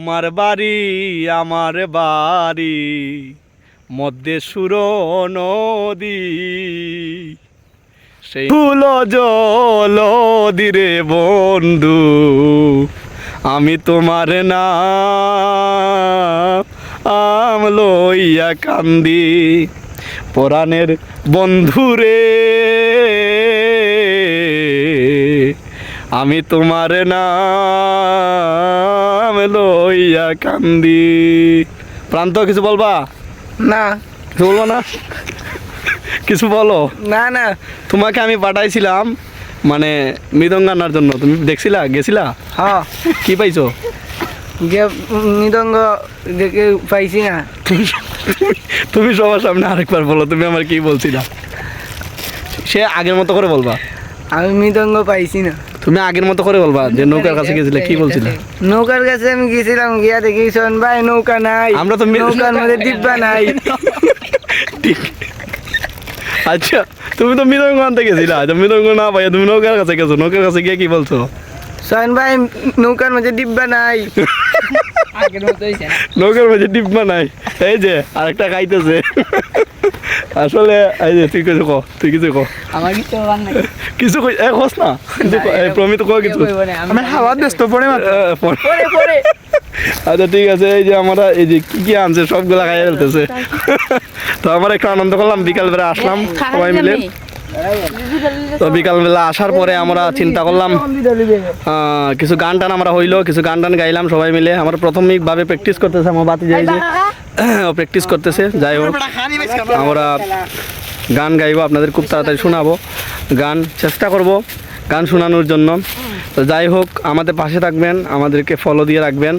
আমার বাড়ি আমার বাড়ি, মধ্যে সুর নদী। সেই ফুল জল দিরে বন্ধু, আমি তোমার নাম আম লইয়া কান্দি। পরাণের বন্ধুরে আমি তোমার নাম লইয়া কান্দি। প্রান্ত কিছু বলবা? না। কিছু বলব না? কিছু বলো। না না। তোমাকে আমি পাঠাইছিলাম মানে মৃদঙ্গ আনার জন্য। তুমি দেখছিলা? গেছিলা? হ্যাঁ। কি পাইছো? মৃদঙ্গ দেখে পাইছি না। তুমি সবার সামনে আরেকবার বলো তুমি আমার কি বলছিলা? সে আগের মতো করে বলবা। আমি মৃদঙ্গ পাইছি না। তুমি আগের মতো করে বলবা যে নৌকার কাছে গেছিলে কি বলছিলে? নৌকার কাছে আমি গেছিলাম গিয়া দেখি শোন ভাই নৌকা নাই। আমরা তো নৌকার মধ্যে ডিব্বা নাই। ঠিক আচ্ছা তুমি তো মৃদঙ্গ আনতে গেছিলা। তো মৃদঙ্গ না পাইয়া তুমি নৌকার কাছে গেছো। নৌকার কাছে গিয়ে কি বলছো? শোন ভাই নৌকার মধ্যে ডিব্বা নাই। নৌকার মাঝে ডিব্বা নাই। এই যে আরেকটা খাইতেছে আসলে এই যে তুই কিছু ক তুই কিছু ক। আমার কিছু বলার নাই। কিছু কই এ কস না। ক- এই প্রমিত ক কিছু। আমি হাওয়া ব্যস্ত পড়ে মাত্র এ, পরে- পরে পরে আচ্ছা ঠিক আছে এই যে আমরা এই যে কি কি আনছে সবগুলা খাইয়ে ফেলতেছে। তো আমরা একটু আনন্দ করলাম বিকালবেলা আসলাম সবাই মিলে। তো বিকালবেলা আসার পরে আমরা চিন্তা করলাম কিছু গান টান আমরা হইল কিছু গান টান গাইলাম সবাই মিলে। আমরা প্রাথমিকভাবে প্র্যাকটিস করতেছে আমার বাতি যাই যে প্র্যাকটিস করতেছে, যাই হোক, আমরা গান গাইবো, আপনাদের খুব তাড়াতাড়ি শোনাবো। গান চেষ্টা করব গান শোনানোর জন্য। তো যাই হোক, আমাদের পাশে থাকবেন, আমাদেরকে ফলো দিয়ে রাখবেন।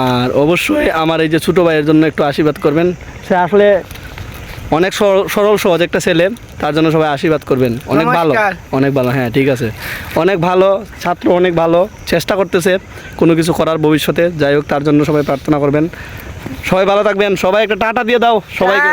আর অবশ্যই আমার এই যে ছোটো ভাইয়ের জন্য একটু আশীর্বাদ করবেন। সে আসলে অনেক সর- সরল সহজ একটা ছেলে। তার জন্য সবাই আশীর্বাদ করবেন। অনেক ভালো। অনেক ভালো হ্যাঁ ঠিক আছে। অনেক ভালো ছাত্র অনেক ভালো চেষ্টা করতেছে। কোনো কিছু করার ভবিষ্যতে। যাই হোক তার জন্য সবাই প্রার্থনা করবেন। সবাই ভালো থাকবেন। সবাই একটা টাটা দিয়ে দাও সবাইকে।